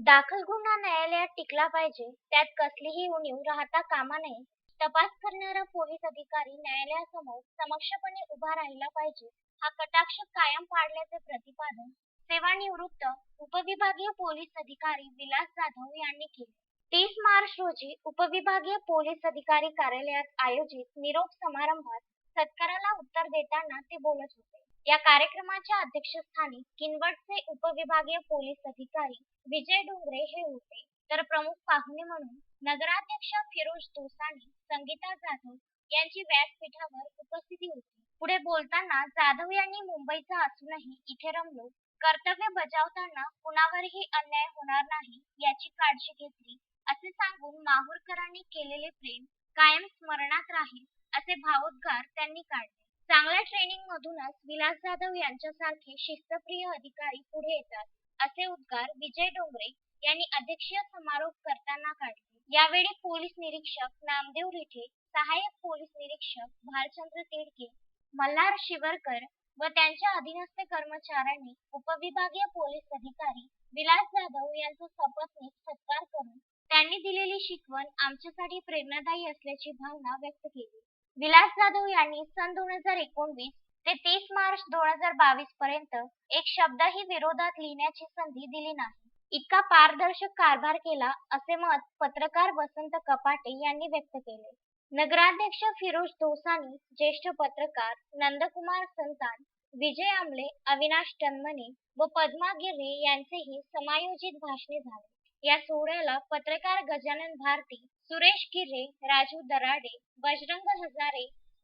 दाखल गुन्हा न्यायालयात टिकला पाहिजे. त्यात कसलीही उणीव राहता कामा नये. तपास करणारा पोलीस अधिकारी न्यायालयासमोर समक्षपणे उभा राहिला पाहिजे. हा कटाक्ष कायम पाडल्याचे प्रतिपादन सेवानिवृत्त उपविभागीय पोलीस अधिकारी विलास जाधव यांनी केले. तीस मार्च रोजी उपविभागीय पोलीस अधिकारी कार्यालयात आयोजित निरोप समारंभात सत्काराला उत्तर देताना ते बोलत होते. या कार्यक्रमाच्या अध्यक्षस्थानी किनवटचे उपविभागीय पोलीस अधिकारी विजय डोंगरे हे होते. तर प्रमुख पाहुणे म्हणून नगराध्यक्ष फिरोज दोसानी संगीता जाधव यांची व्यासपीठावर उपस्थिती होती. पुढे बोलताना जाधव यांनी मुंबईचा असूनही इथे रमलो. कर्तव्य बजावताना कुणावरही अन्याय होणार नाही याची काळजी घेतली असे सांगून माहूरकरांनी केलेले प्रेम कायम स्मरणात राहील असे भावोद्गार त्यांनी काढले. चांगल्या ट्रेनिंग मधूनच विलास जाधव यांच्यासारखे शिस्तप्रिय अधिकारी पुढे येतात असे उद्गार विजय डोंगरे यांनी अध्यक्षीय समारोप करताना काढले. यावेळी पोलीस निरीक्षक नामदेव रिठे सहाय्यक पोलीस निरीक्षक भालचंद्र तिडके मल्हार शिवरकर व त्यांच्या अधीनस्थ कर्मचाऱ्यांनी उपविभागीय पोलीस अधिकारी विलास जाधव यांचा सपत्नीक सत्कार करून त्यांनी दिलेली शिकवण आमच्यासाठी प्रेरणादायी असल्याची भावना व्यक्त केली. विलास जाधव यांनी सन दोन हजार एकोणवीस ते तीस मार्च दोन हजार बावीस पर्यंत एक शब्दही विरोधात लिहिण्याची संधी दिली नाही. इतका पारदर्शक कारभार केला असे मत पत्रकार वसंत कपाटे यांनी व्यक्त केले. नगराध्यक्ष फिरोज दोसानी ज्येष्ठ पत्रकार नंदकुमार संतान विजय आमले अविनाश टनमने व पद्मा गिर्हे यांचेही समायोजित भाषणे झाले. या सोहळ्याला पत्रकार गजानन भारती सुरेश गिरे राजू दराडे बजरंग हजारे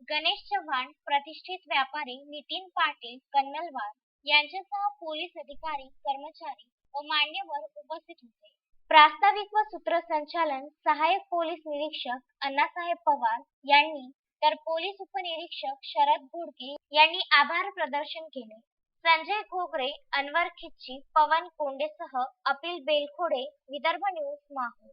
गणेश चव्हाण प्रतिष्ठित व्यापारी नितीन पाटील कन्नलवार यांच्यासह पोलीस अधिकारी कर्मचारी व मान्यवर उपस्थित होते. प्रास्ताविक व सूत्रसंचालन सहाय्यक पोलीस निरीक्षक अण्णासाहेब पवार यांनी तर पोलीस उपनिरीक्षक शरद घोडके यांनी आभार प्रदर्शन केले. संजय घोगरे अनवर खिच्ची पवन कोंडेसह अपिल बेलखोडे विदर्भ न्यूज माहूर